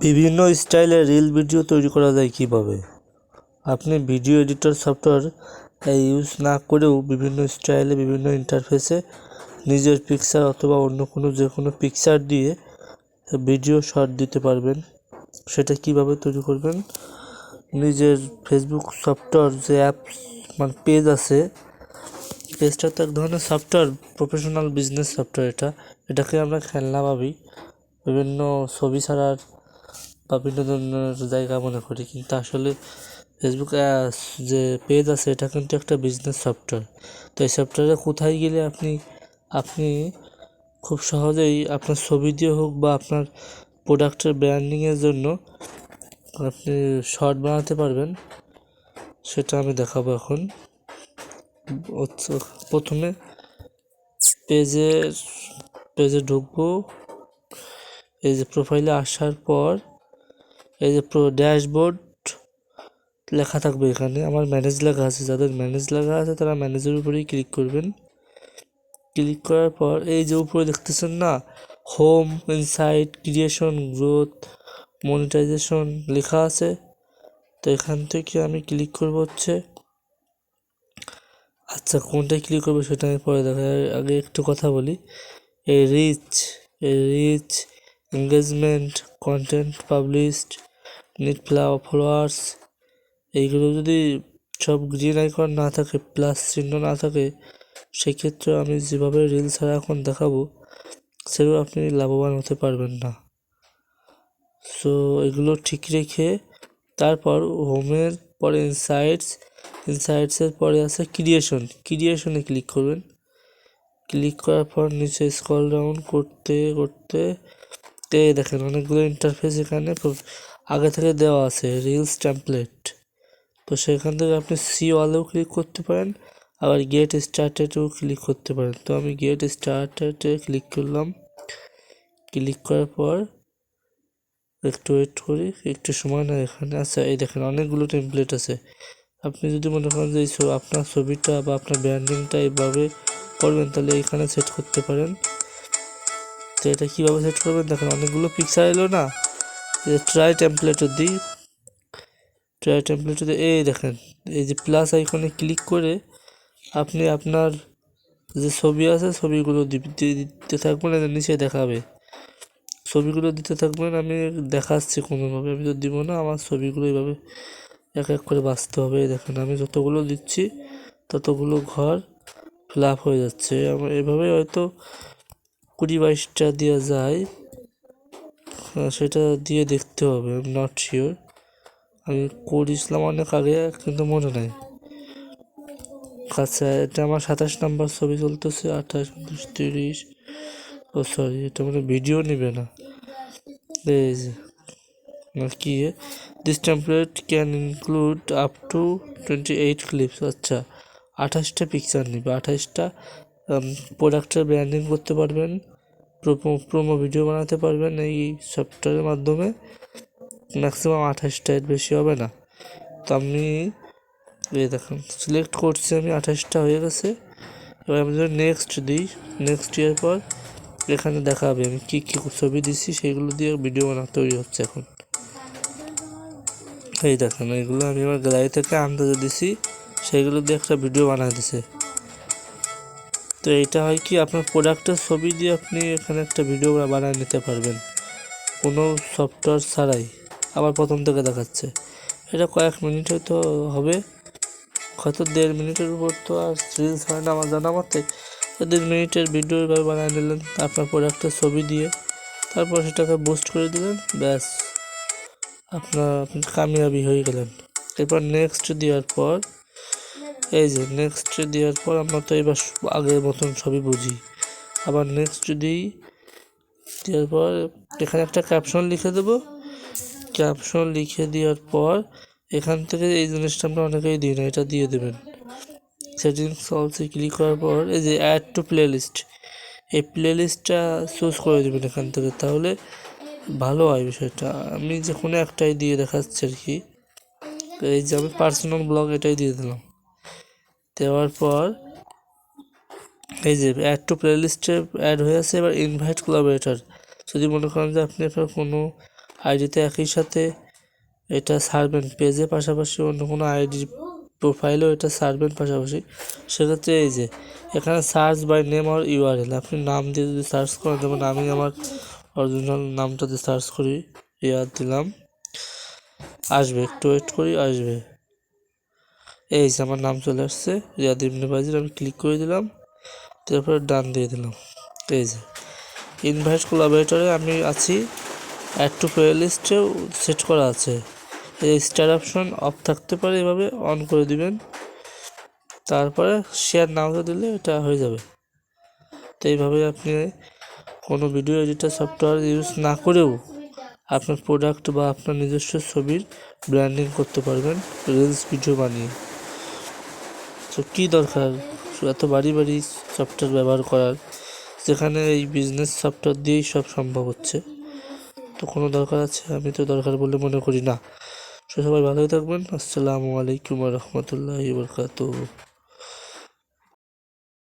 বিভিন্ন স্টাইলে reel video তৈরি করা যায় কীভাবে? আপনি ভিডিও এডিটর সফটওয়্যার ইউজ না করেও বিভিন্ন স্টাইলে বিভিন্ন ইন্টারফেসে নিজের পিকচার অথবা অন্য কোনো যে কোনো পিকচার দিয়ে ভিডিও শর্ট দিতে পারবেন। সেটা কীভাবে তৈরি করবেন? নিজের ফেসবুক সফটওয়্যার যে অ্যাপ মানে পেজ আছে পেজটা তো এক ধরনের সফটওয়্যার প্রফেশনাল বিজনেস সফটওয়্যার এটা। এটাকে আমরা খেলনা ভাবি। বিভিন্ন ছবি ছাড়ার বা বিনোদনের জায়গা মনে করি। কিন্তু আসলে ফেসবুক যে পেজ আছে, এটা কিন্তু একটা বিজনেস সফটওয়্যার তো এই সফটওয়্যারে কোথায় গেলে আপনি আপনি খুব সহজেই আপনার ছবি দিয়ে হোক বা আপনার প্রোডাক্টের ব্র্যান্ডিংয়ের জন্য আপনি শর্ট বানাতে পারবেন। সেটা আমি দেখাবো এখন। প্রথমে পেজে পেজে ঢুকবো। এই যে প্রোফাইলে আসার পর এই যে প্রো ড্যাশবোর্ড লেখা থাকবে এখানে। আমার ম্যানেজ লেখা আছে। যাদের ম্যানেজ লেখা আছে, তারা ম্যানেজের উপরেই ক্লিক করবেন। ক্লিক করার পর এই যে উপরে দেখতেছেন না? Home insight creation growth monetization লেখা আছে। তো এখান থেকে আমি ক্লিক করব হচ্ছে আচ্ছা কোনটায় ক্লিক করব সেটা আমি পরে দেখা আগে একটু কথা বলি। এই রিচ এই reach engagement content published net followers এইগুলো যদি সব গ্রিন আইকন না থাকে প্লাস চিহ্ন না থাকে, সেক্ষেত্রে আমি যেভাবে রিলস এখন দেখাবো, সেগুলো আপনি লাভবান হতে পারবেন না। সো এগুলো ঠিক রেখে তারপর হোমের পরে ইনসাইটস ইনসাইটসের পরে আছে ক্রিয়েশন ক্রিয়েশনে ক্লিক করবেন। ক্লিক করার পর নিচে স্ক্রল ডাউন করতে করতে দেখেন অনেকগুলো ইন্টারফেস এখানে আগে থেকে দেওয়া আছে রিলস টেমপ্লেট তো সেখান থেকে আপনি সি ওয়ালেও ক্লিক করতে পারেন, আবার গেট স্টার্টেডেও ক্লিক করতে পারেন। তো আমি গেট স্টার্টেডে ক্লিক করলাম। ক্লিক করার পর একটু ওয়েট করি, একটু সময় না এখানে। আচ্ছা এই দেখেন অনেকগুলো টেমপ্লেট আছে। আপনি যদি মনে করেন যে আপনার ছবিটা বা আপনার ব্র্যান্ডিংটা এইভাবে করবেন, তাহলে এখানে সেট করতে পারেন। তো এটা কীভাবে সেট করবেন? দেখেন অনেকগুলো পিকচার এলো না? ট্রাই টেমপ্লেটও দিই। ট্রাই টেমপ্লেটও এই দেখেন, এই যে প্লাস আইকনে ক্লিক করে আপনি আপনার যে ছবি আছে, ছবিগুলো দিতে থাকবেন, এদের নিচে দেখাবে। ছবিগুলো দিতে থাকবেন, আমি দেখাচ্ছি কোনোভাবে, আমি তো দিব না, আমার ছবিগুলো এইভাবে এক এক করে বাঁচতে হবে। দেখেন, আমি যতগুলো দিচ্ছি, ততগুলো ঘর ফিল হয়ে যাচ্ছে। এভাবে হয়তো কুড়ি বাইশটা দেওয়া যায়। সেটা দিয়ে দেখতে হবে আমি নট শিওর আমি করেছিলাম অনেক আগে, কিন্তু মনে নাই। আচ্ছা এটা আমার সাতাশ নাম্বার ছবি চলতেছে, আঠাশ উনত্রিশ তিরিশ। ও সরি এটা মানে ভিডিও নেবে না। এই যে কি this template can include up to twenty eight clips আচ্ছা। আঠাশটা পিকচার নেবে, আঠাশটা প্রোডাক্টের ব্র্যান্ডিং করতে পারবেন। প্রোমো ভিডিও বানাতে পারবেন এই সফটওয়্যারের মাধ্যমে। ম্যাক্সিমাম আঠাশটা এর বেশি হবে না। তো আমি এই দেখুন সিলেক্ট করছি আমি, আঠাশটা হয়ে গেছে। এবার আমি যদি নেক্সট দিই। নেক্সট ইয়ার পর এখানে দেখাবে আমি কী কী ছবি দিচ্ছি সেইগুলো দিয়ে ভিডিও বানা তৈরি হচ্ছে এখন। এই দেখেন, এইগুলো আমি আমার গ্যালারি থেকে আন্দাজে দিছি সেইগুলো দিয়ে একটা ভিডিও বানাই দিছে। তো এটা হয় কি, আপনার প্রোডাক্টের ছবি দিয়ে আপনি এখানে একটা ভিডিও বানায় নিতে পারবেন। কোনো সফটওয়্যার ছাড়াই। আবার প্রথম থেকে দেখাচ্ছে। এটা কয়েক মিনিট হয়তো হবে। হয়তো দেড় মিনিটের উপর তো আর রিলস হয় না আমার জানা মতে। দেড় মিনিটের ভিডিও এভাবে বানিয়ে নিলেন আপনার প্রোডাক্টের ছবি দিয়ে। তারপর সেটাকে বুস্ট করে দিলেন, ব্যাস। আপনার, আপনি কামিয়াবি হয়ে গেলেন। এরপর নেক্সট দেওয়ার পর এই যে নেক্সট দেওয়ার পর আমরা তো এবার আগের মতন ছবি বুঝি। আবার নেক্সট দিই দেওয়ার পর এখানে একটা ক্যাপশন লিখে দেবো। ক্যাপশন লিখে দেওয়ার পর এখান থেকে এই জিনিসটা আমরা অনেকেই দিই না, এটা দিয়ে দেবেন। সেটিংস অলসে ক্লিক করার পর এই যে অ্যাড টু প্লে লিস্ট এই প্লে লিস্টটা চুজ করে দেবেন এখান থেকে, তাহলে ভালো হয় বিষয়টা। আমি যে কোনো একটাই দিয়ে দেখাচ্ছি আর কি। এই যে আমি পার্সোনাল ব্লগ এটাই দিয়ে দিলাম। দেওয়ার পর এই যে অ্যাড টু প্লে লিস্টে অ্যাড হয়ে আছে, এবার ইনভাইট কোলাবোরেটার যদি মনে করেন যে আপনি আপনার কোনো আইডিতে একই সাথে এটা সারবেন পেজের পাশাপাশি অন্য কোনো আইডি প্রোফাইলেও এটা সারবেন পাশাপাশি, সেক্ষেত্রে এই যে এখানে সার্চ বাই নেম আর ইউআরএল আপনি নাম দিয়ে যদি সার্চ করেন, যেমন আমি আমার অরিজিনাল নামটা দিয়ে সার্চ করি ইয়ার দিলাম, আসবে, একটু ওয়েট করি, আসবে। এই যে আমার নাম চলে আসছে, রিয়াদ ইবনে বাজির, আমি ক্লিক করে দিলাম, তারপরে ডান দিয়ে দিলাম। এই যে ইনভাইট কোলাবরেটরে আমি আছি অ্যাড টু প্লে লিস্টেও সেট করা আছে। এই স্টার অপশন অফ থাকতে পারে, এভাবে অন করে দিবেন। তারপরে শেয়ার না হতে দিলে এটা হয়ে যাবে। তো এইভাবে আপনি কোনো ভিডিও এডিটার সফটওয়্যার ইউজ না করেও আপনার প্রোডাক্ট বা আপনার নিজস্ব ছবির ব্র্যান্ডিং করতে পারবেন রিলস ভিডিও বানিয়ে। তো কী দরকার? এত বাড়ি বাড়ি সফটওয়্যার ব্যবহার করার, যেখানে এই বিজনেস সফটওয়্যার দিয়েই সব সম্ভব হচ্ছে। তো কোনো দরকার আছে? আমি তো দরকার বলে মনে করি না। তো সবাই ভালোই থাকবেন। আসসালামু আলাইকুম রহমতুল্লাহ বরকাত